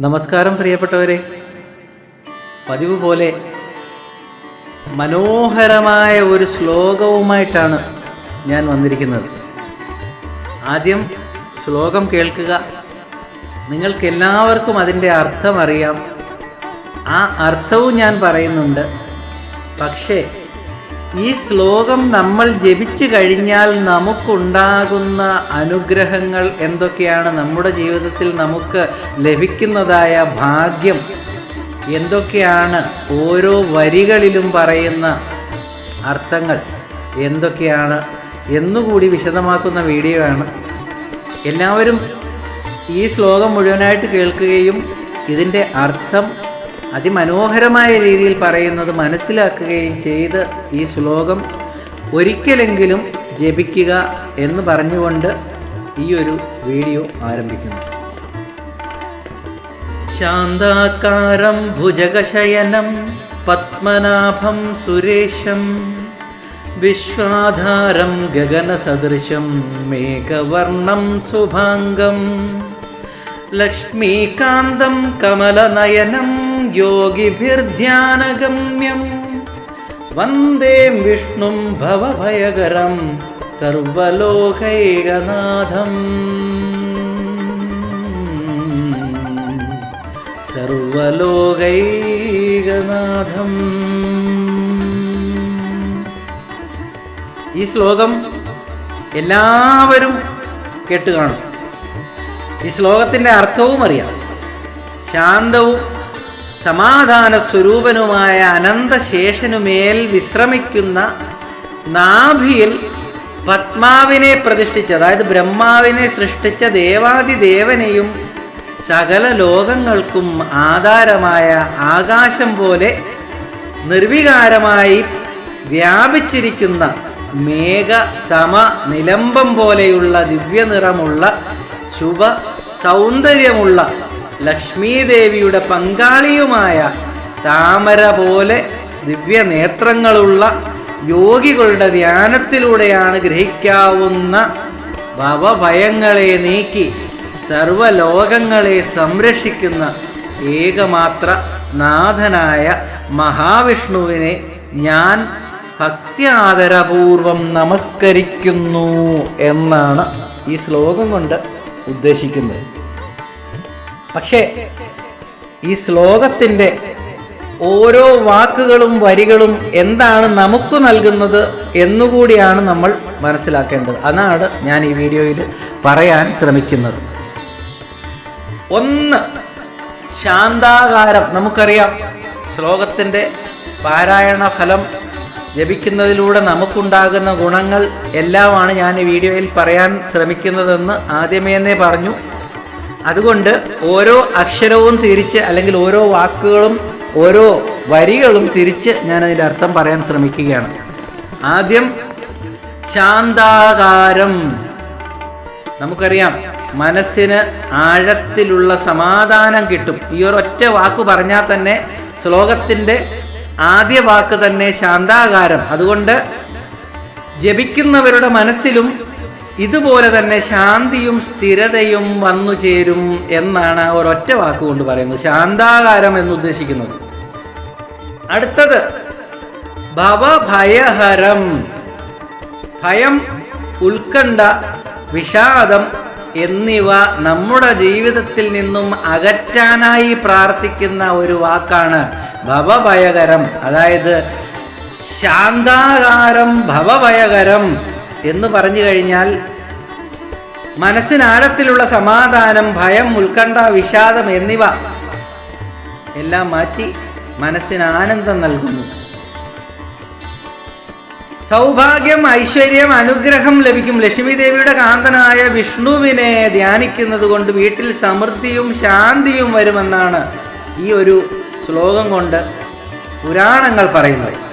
നമസ്കാരം പ്രിയപ്പെട്ടവരെ. പതിവ് പോലെ മനോഹരമായ ഒരു ശ്ലോകവുമായിട്ടാണ് ഞാൻ വന്നിരിക്കുന്നത്. ആദ്യം ശ്ലോകം കേൾക്കുക. നിങ്ങൾക്കെല്ലാവർക്കും അതിന്റെ അർത്ഥം അറിയാം. ആ അർത്ഥവും ഞാൻ പറയുന്നുണ്ട്. പക്ഷേ ഈ ശ്ലോകം നമ്മൾ ജപിച്ചു കഴിഞ്ഞാൽ നമുക്കുണ്ടാകുന്ന അനുഗ്രഹങ്ങൾ എന്തൊക്കെയാണ്? നമ്മുടെ ജീവിതത്തിൽ നമുക്ക് ലഭിക്കുന്നതായ ഭാഗ്യം എന്തൊക്കെയാണ്? ഓരോ വരികളിലും പറയുന്ന അർത്ഥങ്ങൾ എന്തൊക്കെയാണ്? എന്നുകൂടി വിശദമാക്കുന്ന വീഡിയോ ആണ്. എല്ലാവരും ഈ ശ്ലോകം മുഴുവനായിട്ട് കേൾക്കുകയും ഇതിന്റെ അർത്ഥം അതിമനോഹരമായ രീതിയിൽ പറയുന്നത് മനസ്സിലാക്കുകയും ചെയ്ത് ഈ ശ്ലോകം ഒരിക്കലെങ്കിലും ജപിക്കുക എന്ന് പറഞ്ഞുകൊണ്ട് ഈ ഒരു വീഡിയോ ആരംഭിക്കുന്നു. ശാന്താകാരം ഭുജഗശയനം പത്മനാഭം സുരേശം വിശ്വാധാരം ഗഗനസദൃശം മേഘവർണം ശുഭാംഗം ലക്ഷ്മീകാന്തം കമലനയനം യോഗിഭിർധ്യാനഗമ്യം വന്ദേ വിഷ്ണും ഭവഭയകരം സർവലോകൈകനാഥം. സർവലോകൈകനാഥം. ഈ ശ്ലോകം എല്ലാവരും കേട്ട് കാണും. ഈ ശ്ലോകത്തിന്റെ അർത്ഥവും അറിയാം. ശാന്തവും സമാധാന സ്വരൂപനുമായ അനന്തശേഷനുമേൽ വിശ്രമിക്കുന്ന നാഭിയിൽ പത്മാവിനെ പ്രതിഷ്ഠിച്ച അതായത് ബ്രഹ്മാവിനെ സൃഷ്ടിച്ച ദേവാദിദേവനെയും സകല ലോകങ്ങൾക്കും ആധാരമായ ആകാശം പോലെ നിർവികാരമായി വ്യാപിച്ചിരിക്കുന്ന മേഘ സമ നിലംബം പോലെയുള്ള ദിവ്യനിറമുള്ള ശുഭ സൗന്ദര്യമുള്ള ലക്ഷ്മീദേവിയുടെ പങ്കാളിയുമായ താമര പോലെ ദിവ്യനേത്രങ്ങളുള്ള യോഗികളുടെ ധ്യാനത്തിലൂടെയാണ് ഗ്രഹിക്കാവുന്ന ഭവഭയങ്ങളെ നീക്കി സർവലോകങ്ങളെ സംരക്ഷിക്കുന്ന ഏകമാത്ര നാഥനായ മഹാവിഷ്ണുവിനെ ഞാൻ ഭക്ത്യാദരപൂർവം നമസ്കരിക്കുന്നു എന്നാണ് ഈ ശ്ലോകം കൊണ്ട് ഉദ്ദേശിക്കുന്നത്. പക്ഷേ ഈ ശ്ലോകത്തിന്റെ ഓരോ വാക്കുകളും വരികളും എന്താണ് നമുക്ക് നൽകുന്നത് എന്നുകൂടിയാണ് നമ്മൾ മനസ്സിലാക്കേണ്ടത്. അതാണ് ഞാൻ ഈ വീഡിയോയിൽ പറയാൻ ശ്രമിക്കുന്നത്. ഒന്ന് ശാന്താകാരം. നമുക്കറിയാം ശ്ലോകത്തിന്റെ പാരായണ ഫലം ജപിക്കുന്നതിലൂടെ നമുക്കുണ്ടാകുന്ന ഗുണങ്ങൾ എല്ലാമാണ് ഞാൻ ഈ വീഡിയോയിൽ പറയാൻ ശ്രമിക്കുന്നതെന്ന് ആദ്യമേ പറഞ്ഞു. അതുകൊണ്ട് ഓരോ അക്ഷരവും തിരിച്ച് അല്ലെങ്കിൽ ഓരോ വാക്കുകളും ഓരോ വരികളും തിരിച്ച് ഞാൻ അതിന്റെ അർത്ഥം പറയാൻ ശ്രമിക്കുകയാണ്. ആദ്യം ശാന്താകാരം. നമുക്കറിയാം മനസ്സിന് ആഴത്തിലുള്ള സമാധാനം കിട്ടും. ഈ ഒരു ഒറ്റ വാക്ക് പറഞ്ഞാൽ തന്നെ ശ്ലോകത്തിന്റെ ആദ്യ വാക്ക് തന്നെ ശാന്താകാരം. അതുകൊണ്ട് ജപിക്കുന്നവരുടെ മനസ്സിലും ഇതുപോലെ തന്നെ ശാന്തിയും സ്ഥിരതയും വന്നു ചേരും എന്നാണ് ആ ഒരൊറ്റ വാക്കുകൊണ്ട് പറയുന്നത്. ശാന്താകാരം എന്ന് ഉദ്ദേശിക്കുന്നത് അടുത്തത് ഭവഭയഹരം ഭയം ഉത്കണ്ഠ വിഷാദം എന്നിവ നമ്മുടെ ജീവിതത്തിൽ നിന്നും അകറ്റാനായി പ്രാർത്ഥിക്കുന്ന ഒരു വാക്കാണ് ഭവഭയകരം അതായത് ശാന്താകാരം ഭവഭയകരം എന്ന് പറഞ്ഞു കഴിഞ്ഞാൽ മനസ്സിനാഴത്തിലുള്ള സമാധാനം ഭയം ഉത്കണ്ഠ വിഷാദം എന്നിവ എല്ലാം മാറ്റി മനസ്സിന് ആനന്ദം നൽകുന്നു. സൗഭാഗ്യം ഐശ്വര്യം അനുഗ്രഹം ലഭിക്കും. ലക്ഷ്മി ദേവിയുടെ കാന്തനായ വിഷ്ണുവിനെ ധ്യാനിക്കുന്നത് കൊണ്ട് വീട്ടിൽ സമൃദ്ധിയും ശാന്തിയും വരുമെന്നാണ് ഈ ഒരു ശ്ലോകം കൊണ്ട് പുരാണങ്ങൾ പറയുന്നത്.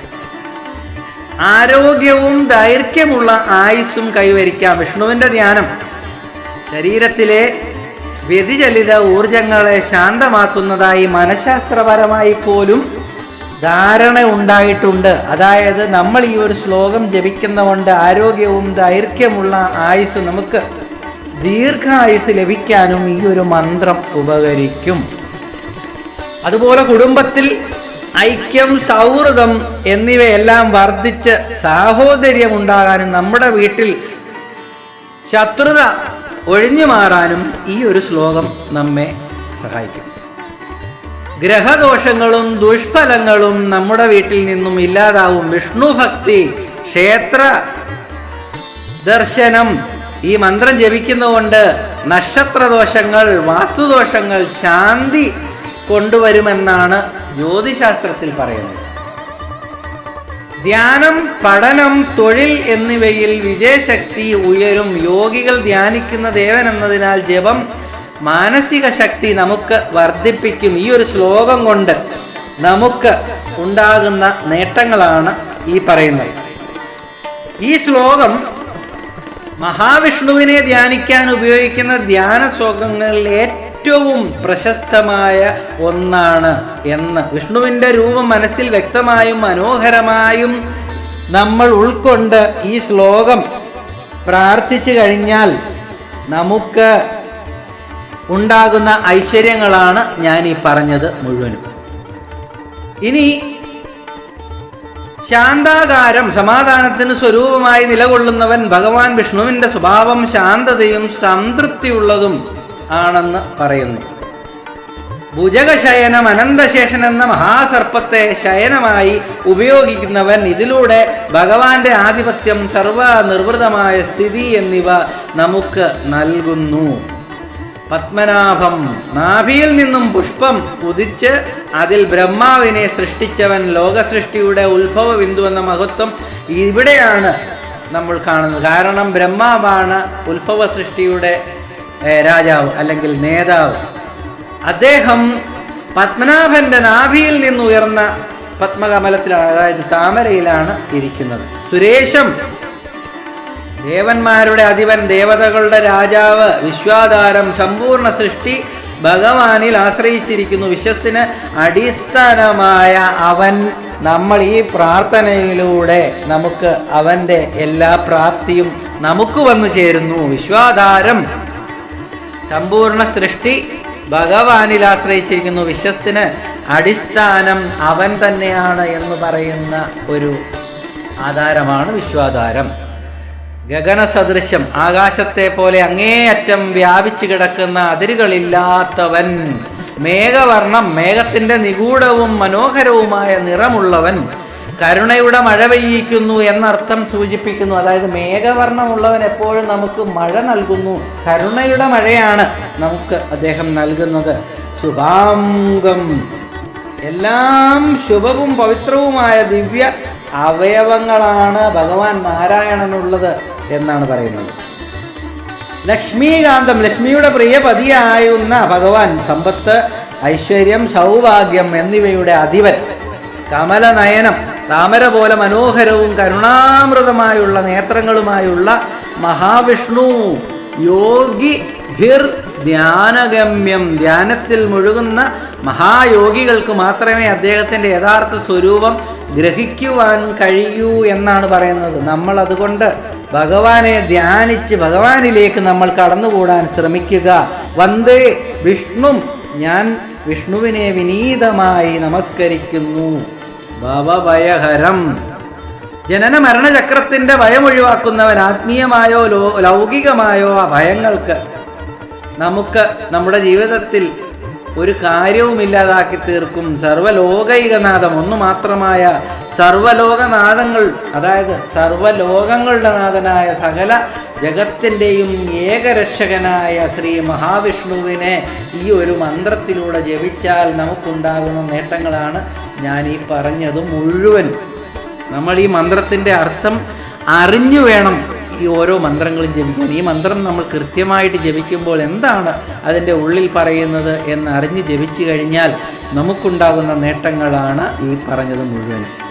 ആരോഗ്യവും ദൈർഘ്യമുള്ള ആയുസ്സും കൈവരിക്കാം വിഷ്ണുവിന്റെ ധ്യാനം. ശരീരത്തിലെ വ്യതിചലിത ഊർജങ്ങളെ ശാന്തമാക്കുന്നതായി മനഃശാസ്ത്രപരമായി പോലും ധാരണ ഉണ്ടായിട്ടുണ്ട്. അതായത് നമ്മൾ ഈ ഒരു ശ്ലോകം ജപിക്കുന്നതുകൊണ്ട് ആരോഗ്യവും ദൈർഘ്യമുള്ള ആയുസ് നമുക്ക് ദീർഘായുസ് ലഭിക്കാനും ഈ ഒരു മന്ത്രം ഉപകരിക്കും. അതുപോലെ കുടുംബത്തിൽ ഐക്യം സൗഹൃദം എന്നിവയെല്ലാം വർദ്ധിച്ച് സാഹോദര്യം ഉണ്ടാകാനും നമ്മുടെ വീട്ടിൽ ശത്രുത ഒഴിഞ്ഞു മാറാനും ഈ ഒരു ശ്ലോകം നമ്മെ സഹായിക്കും. ഗ്രഹദോഷങ്ങളും ദുഷ്ഫലങ്ങളും നമ്മുടെ വീട്ടിൽ നിന്നും ഇല്ലാതാവും. വിഷ്ണു ഭക്തി ക്ഷേത്ര ദർശനം ഈ മന്ത്രം ജപിക്കുന്നതുകൊണ്ട് നക്ഷത്രദോഷങ്ങൾ വാസ്തുദോഷങ്ങൾ ശാന്തി കൊണ്ടുവരുമെന്നാണ് ജ്യോതിശാസ്ത്രത്തിൽ പറയുന്നത് ധ്യാനം പഠനം തൊഴിൽ എന്നിവയിൽ വിജയശക്തി ഉയരും. യോഗികൾ ധ്യാനിക്കുന്ന ദേവൻ എന്നതിനാൽ ജപം മാനസിക ശക്തി നമുക്ക് വർദ്ധിപ്പിക്കും. ഈ ഒരു ശ്ലോകം കൊണ്ട് നമുക്ക് ഉണ്ടാകുന്ന നേട്ടങ്ങളാണ് ഈ പറയുന്നത്. ഈ ശ്ലോകം മഹാവിഷ്ണുവിനെ ധ്യാനിക്കാൻ ഉപയോഗിക്കുന്ന ധ്യാന ശ്ലോകങ്ങളിൽ ഏറ്റവും പ്രശസ്തമായ ഒന്നാണ് എന്ന്. വിഷ്ണുവിന്റെ രൂപം മനസ്സിൽ വ്യക്തമായും മനോഹരമായും നമ്മൾ ഉൾക്കൊണ്ട് ഈ ശ്ലോകം പ്രാർത്ഥിച്ചു കഴിഞ്ഞാൽ നമുക്ക് ഉണ്ടാകുന്ന ഐശ്വര്യങ്ങളാണ് ഞാൻ ഈ പറഞ്ഞത് മുഴുവനും. ഇനി ശാന്താകാരം സമാധാനത്തിന് സ്വരൂപമായി നിലകൊള്ളുന്നവൻ ഭഗവാൻ വിഷ്ണുവിന്റെ സ്വഭാവം ശാന്തതയും സംതൃപ്തിയുള്ളതും ആണെന്ന് പറയുന്നു. ഭുജകശയനം അനന്തശേഷൻ എന്ന മഹാസർപ്പത്തെ ശയനമായി ഉപയോഗിക്കുന്നവൻ ഇതിലൂടെ ഭഗവാന്റെ ആധിപത്യം സർവനിർവൃതമായ സ്ഥിതി എന്നിവ നമുക്ക് നൽകുന്നു. പത്മനാഭം നാഭിയിൽ നിന്നും പുഷ്പം ഉദിച്ച് അതിൽ ബ്രഹ്മാവിനെ സൃഷ്ടിച്ചവൻ ലോകസൃഷ്ടിയുടെ ഉത്ഭവ ബിന്ദു എന്ന മഹത്വം ഇവിടെയാണ് നമ്മൾ കാണുന്നത്. കാരണം ബ്രഹ്മാവാണ് ഉത്ഭവ സൃഷ്ടിയുടെ രാജാവ് അല്ലെങ്കിൽ നേതാവ്. അദ്ദേഹം പത്മനാഭന്റെ നാഭിയിൽ നിന്നുയർന്ന പത്മകമലത്തിലാണ് അതായത് താമരയിലാണ് ഇരിക്കുന്നത്. സുരേഷം ദേവന്മാരുടെ അധിപൻ ദേവതകളുടെ രാജാവ് വിശ്വാധാരം സമ്പൂർണ സൃഷ്ടി ഭഗവാനിൽ ആശ്രയിച്ചിരിക്കുന്നു. വിശ്വത്തിന് അടിസ്ഥാനമായ അവൻ നമ്മൾ ഈ പ്രാർത്ഥനയിലൂടെ നമുക്ക് അവന്റെ എല്ലാ പ്രാപ്തിയും നമുക്ക് വന്നു ചേരുന്നു. വിശ്വാധാരം സമ്പൂർണ സൃഷ്ടി ഭഗവാനിൽ ആശ്രയിച്ചിരിക്കുന്നു. വിശ്വസ്തിന് അടിസ്ഥാനം അവൻ തന്നെയാണ് എന്ന് പറയുന്ന ഒരു ആധാരമാണ് വിശ്വാധാരം. ഗഗന സദൃശം ആകാശത്തെ പോലെ അങ്ങേയറ്റം വ്യാപിച്ചു കിടക്കുന്ന അതിരുകളില്ലാത്തവൻ മേഘവർണം മേഘത്തിന്റെ നിഗൂഢവും മനോഹരവുമായ നിറമുള്ളവൻ കരുണയുടെ മഴ പെയ്യിക്കുന്നു എന്നർത്ഥം സൂചിപ്പിക്കുന്നു. അതായത് മേഘവർണമുള്ളവൻ എപ്പോഴും നമുക്ക് മഴ നൽകുന്നു. കരുണയുടെ മഴയാണ് നമുക്ക് അദ്ദേഹം നൽകുന്നത്. ശുഭാംഗം. എല്ലാം ശുഭവും പവിത്രവുമായ ദിവ്യ അവയവങ്ങളാണ് ഭഗവാൻ നാരായണനുള്ളത് എന്നാണ് പറയുന്നത്. ലക്ഷ്മീകാന്തം ലക്ഷ്മിയുടെ പ്രിയ പതിയായുന്ന ഭഗവാൻ സമ്പത്ത് ഐശ്വര്യം സൗഭാഗ്യം എന്നിവയുടെ അധിപൻ കമലനയനം. താമര പോലെ മനോഹരവും കരുണാമൃതമായുള്ള നേത്രങ്ങളുമായുള്ള മഹാവിഷ്ണു യോഗി ഹിർ ധ്യാനഗമ്യം. ധ്യാനത്തിൽ മുഴുകുന്ന മഹായോഗികൾക്ക് മാത്രമേ അദ്ദേഹത്തിന്റെ യഥാർത്ഥ സ്വരൂപം ഗ്രഹിക്കുവാൻ കഴിയൂ എന്നാണ് പറയുന്നത്. നമ്മൾ അതുകൊണ്ട് ഭഗവാനെ ധ്യാനിച്ച് ഭഗവാനിലേക്ക് നമ്മൾ കടന്നുകൂടാൻ ശ്രമിക്കുക. വന്ദേ വിഷ്ണു. ഞാൻ വിഷ്ണുവിനെ വിനീതമായി നമസ്കരിക്കുന്നു. ഭവഭയഹരം. ജനന മരണചക്രത്തിന്റെ ഭയം ഒഴിവാക്കുന്നവൻ ആത്മീയമായോ ലോ ലൗകികമായോ ആ ഭയങ്ങൾക്ക് നമുക്ക് നമ്മുടെ ജീവിതത്തിൽ ഒരു കാര്യവുമില്ലാതാക്കി തീർക്കും. സർവലോകൈകനാഥം ഒന്നു മാത്രമായ സർവലോകനാഥങ്ങൾ അതായത് സർവലോകങ്ങളുടെ നാഥനായ സകല ജഗത്തിന്റെയും ഏകരക്ഷകനായ ശ്രീ മഹാവിഷ്ണുവിനെ ഈ ഒരു മന്ത്രത്തിലൂടെ ജപിച്ചാൽ നമുക്കുണ്ടാകുന്ന നേട്ടങ്ങളാണ് ഞാൻ ഈ പറഞ്ഞത് മുഴുവൻ. നമ്മൾ ഈ മന്ത്രത്തിന്റെ അർത്ഥം അറിഞ്ഞു വേണം ഈ ഓരോ മന്ത്രങ്ങളും ജപിക്കാൻ. ഈ മന്ത്രം നമ്മൾ കൃത്യമായിട്ട് ജപിക്കുമ്പോൾ എന്താണ് അതിന്റെ ഉള്ളിൽ പറയുന്നത് എന്ന് അറിഞ്ഞ് ജപിച്ചു കഴിഞ്ഞാൽ നമുക്കുണ്ടാകുന്ന നേട്ടങ്ങളാണ് ഈ പറഞ്ഞത് മുഴുവനും.